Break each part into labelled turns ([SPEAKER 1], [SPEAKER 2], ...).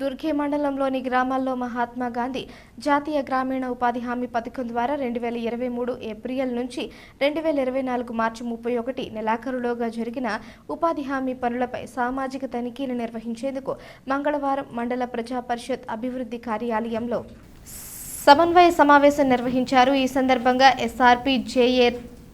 [SPEAKER 1] దుర్గే మండలంలోని గ్రామాల్లో మహాత్మా గాంధీ జాతీయ గ్రామీణ ఉపాధి హామీ పథకం ద్వారా రెండు వేల ఇరవై మూడు ఏప్రిల్ నుంచి రెండు వేల ఇరవై నాలుగు మార్చి ముప్పై ఒకటి నెలాఖరులోగా జరిగిన ఉపాధి హామీ పనులపై సామాజిక తనిఖీలు నిర్వహించేందుకు మంగళవారం మండల ప్రజా పరిషత్ అభివృద్ధి కార్యాలయంలో సమన్వయ సమావేశం నిర్వహించారు. ఈ సందర్భంగా ఎస్ఆర్పి జేఏ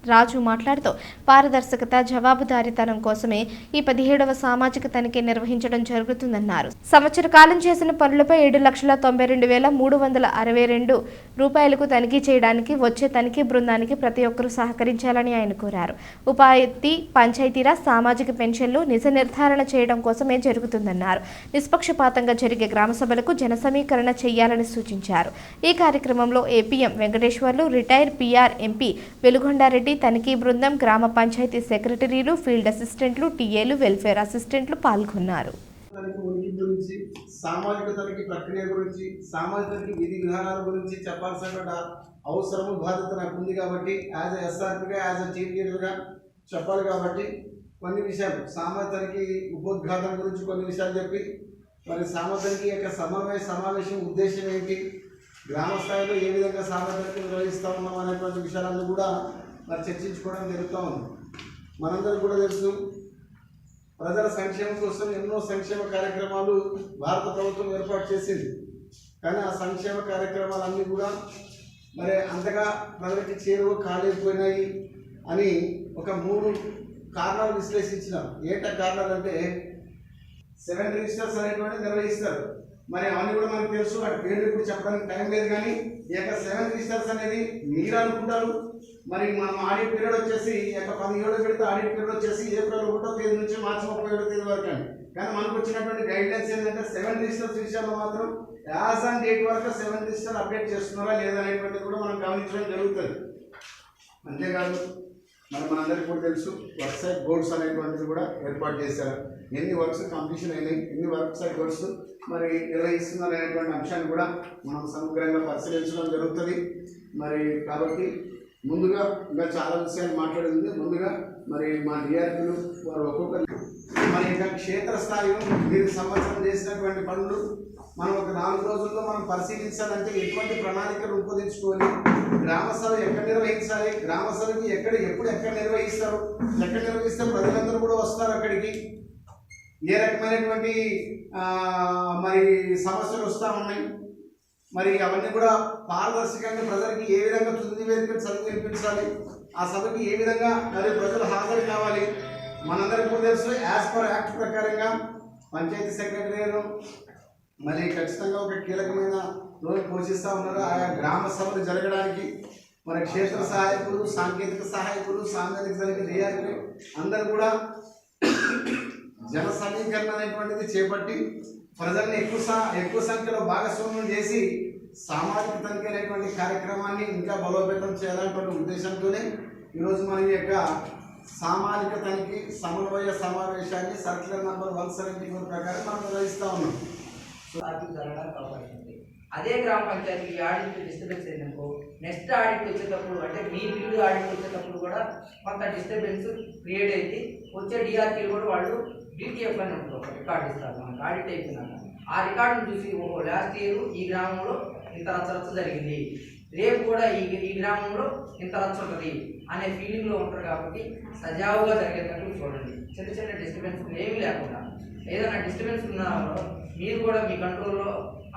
[SPEAKER 1] రాజు మాట్లాడుతూ పారదర్శకత జవాబుదారీతనం కోసమే ఈ పదిహేడవ సామాజిక తనిఖీ నిర్వహించడం జరుగుతుందన్నారు. సంవత్సర కాలం చేసిన పనులపై ఏడు లక్షల తొంభై రెండు వేల మూడు వందల అరవై రెండు రూపాయలకు తనిఖీ చేయడానికి వచ్చే తనిఖీ బృందానికి ప్రతి ఒక్కరూ సహకరించాలని ఆయన కోరారు. ఉపాధి పంచాయతీరాజ్ సామాజిక పెన్షన్లు నిజ నిర్ధారణ చేయడం కోసమే జరుగుతుందన్నారు. నిష్పక్షపాతంగా జరిగే గ్రామ సభలకు జన సమీకరణ చేయాలని సూచించారు. ఈ కార్యక్రమంలో APM Venkateswarlu retire PR MP Velugondareddy తనిఖీ బృందం గ్రామ పంచాయతీ సెక్రటరీలు ఫీల్డ్ అసిస్టెంట్లు టీఏలు వెల్ఫేర్ అసిస్టెంట్లు పాల్గొన్నారు.
[SPEAKER 2] గురించి సామాజిక తనిఖీ ప్రక్రియ గురించి సామాజిక తనిఖీ విధి విధానాల గురించి చెప్పాల్సిన అవసరము బాధ్యత నాకు ఉంది కాబట్టి యాజ్ ఎ ఎస్ఆర్పిగా యాజ్ ఎ టీమ్ లీడర్గా చెప్పాలి కాబట్టి కొన్ని విషయాలు సామాజిక ఉపోద్ఘాతం గురించి కొన్ని విషయాలు చెప్పి మరి సామర్థ్యానికి యొక్క సమన్వయ సమావేశం ఉద్దేశం ఏంటి గ్రామ స్థాయిలో ఏ విధంగా సామాజిక నిర్వహిస్తూ ఉన్నాం అనేటువంటి విషయాలను కూడా మరి చర్చించుకోవడం జరుగుతూ ఉంది. మనందరం కూడా తెలుసు ప్రజల సంక్షేమం కోసం ఎన్నో సంక్షేమ కార్యక్రమాలు భారత ప్రభుత్వం ఏర్పాటు చేసింది. కానీ ఆ సంక్షేమ కార్యక్రమాలన్నీ కూడా మరి అంతగా ప్రజలకి చేరువ కాలేకపోయినాయి అని ఒక మూడు కారణాలు విశ్లేషించినాం. ఏంట కారణాలు అంటే సెవెన్ రిజిస్టర్స్ అనేటువంటి నిర్వహిస్తారు. మరి అవన్నీ కూడా మనకు తెలుసు వాటి పేర్లు ఇప్పుడు చెప్పడానికి టైం లేదు కానీ ఈ యొక్క సెవెన్ రిజిస్టర్స్ అనేది మీరు అనుకుంటారు మరి మనం ఆడిట్ పీరియడ్ వచ్చేసి యొక్క పదిహేడు పెడితే ఆడిట్ పీరియడ్ వచ్చేసి ఏప్రిల్ ఒకటో తేదీ నుంచి మార్చి ముప్పై ఏడో తేదీ వరకు అండి. కానీ మనకు వచ్చినటువంటి గైడ్లైన్స్ ఏంటంటే సెవెన్ రిజిస్టర్స్ విషయంలో మాత్రం యాజ్ ఆన్ డేట్ వరకు సెవెన్ రిజిస్టర్ అప్డేట్ చేస్తున్నారా లేదా అనేటువంటిది కూడా మనం గమనించడం జరుగుతుంది. అంతేకాదు మరి మనందరికీ కూడా తెలుసు వర్క్ సైట్ అనేటువంటిది కూడా ఏర్పాటు చేశారు. ఎన్ని వర్క్స్ కంప్లీషన్ అయినాయి ఎన్ని వర్క్ సైట్ మరి నిర్వహిస్తున్నారు అనేటువంటి అంశాన్ని కూడా మనం సమగ్రంగా పరిశీలించడం జరుగుతుంది. మరి కాబట్టి ముందుగా ఇంకా చాలా విషయాలు మాట్లాడింది ముందుగా మరి మా డిఆర్పీలు వారు ఒక్కొక్కరు మరి ఇంకా క్షేత్రస్థాయిలో మీరు సంవత్సరం చేసినటువంటి పనులు మనం ఒక నాలుగు రోజుల్లో మనం పరిశీలించాలంటే ఎటువంటి ప్రణాళిక రూపొందించుకోవాలి గ్రామ సభ ఎక్కడ నిర్వహించాలి గ్రామ సభకి ఎక్కడ ఎప్పుడు ఎక్కడ నిర్వహిస్తారు ఎక్కడ నిర్వహిస్తే ప్రజలందరూ కూడా వస్తారు అక్కడికి? ఏ రకమైనటువంటి మరి సమస్యలు వస్తూ ఉన్నాయి? మరి అవన్నీ కూడా పారదర్శకంగా ప్రజలకి ఏ విధంగా తుది నివేదిక చదువు వినిపించాలి ఆ సభకి ఏ విధంగా మరి ప్రజలు హాజరు కావాలి? మనందరికీ కూడా తెలుసు యాజ్ పర్ యాక్ట్ ప్రకారంగా పంచాయతీ సెక్రటరీలు మరి ఖచ్చితంగా ఒక కీలకమైన రోల్ పోషిస్తూ ఉన్నారు. ఆయా గ్రామ సభలు జరగడానికి మన క్షేత్ర సహాయకులు సాంకేతిక సహాయకులు సాంకేతిక సహాయకులు అందరూ కూడా జన సమీకరణ అనేటువంటిది చేపట్టి ప్రజల్ని ఎక్కువ సా- ఎక్కువ సంఖ్యలో భాగస్వామ్యం చేసి సామాజిక తనిఖీ అనేటువంటి కార్యక్రమాన్ని ఇంకా బలోపేతం చేయాలనేటువంటి ఉద్దేశంతోనే ఈరోజు మన యొక్క సామాజిక తనిఖీ సమన్వయ సమావేశాన్ని circular number one seventy four ప్రకారం మనం నిర్వహిస్తూ ఉన్నాం.
[SPEAKER 3] ఆర్థిక జరగడం అవకాశం అదే గ్రామ పంచాయతీ ఈ ఆడిట్ డిస్టర్బెన్స్ అయిందనుకో నెక్స్ట్ ఆడిట్ వచ్చేటప్పుడు అంటే మీ బిల్లు ఆడిట్ వచ్చేటప్పుడు కూడా కొంత డిస్టర్బెన్స్ క్రియేట్ అయింది. వచ్చే డిఆర్పీలు కూడా వాళ్ళు డిటిఎఫ్ అని ఉంటుంది ఒక రికార్డు ఇస్తారు. మనకు ఆడిట్ అయిపోయినాక. ఆ రికార్డును చూసి ఓహో లాస్ట్ ఇయర్ ఈ గ్రామంలో ఇంత రచ్చరచ్చ జరిగింది. రేపు కూడా ఈ ఈ గ్రామంలో ఇంత రచ్చ ఉంటుంది అనే ఫీలింగ్లో ఉంటారు కాబట్టి సజావుగా జరిగేటట్టు చూడండి. చిన్న చిన్న డిస్టర్బెన్స్ ఏమీ లేకుండా. ఏదైనా డిస్టర్బెన్స్ ఉన్నా మీరు కూడా మీ కంట్రోల్లో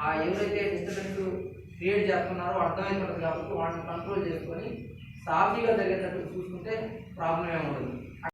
[SPEAKER 3] ఆ ఎవరైతే డిస్టర్బెన్స్ క్రియేట్ చేస్తున్నారో అర్థమవుతుంది కాబట్టి వాటిని కంట్రోల్ చేసుకొని సాఫీగా జరిగేటట్టు చూసుకుంటే ప్రాబ్లం ఉండదు.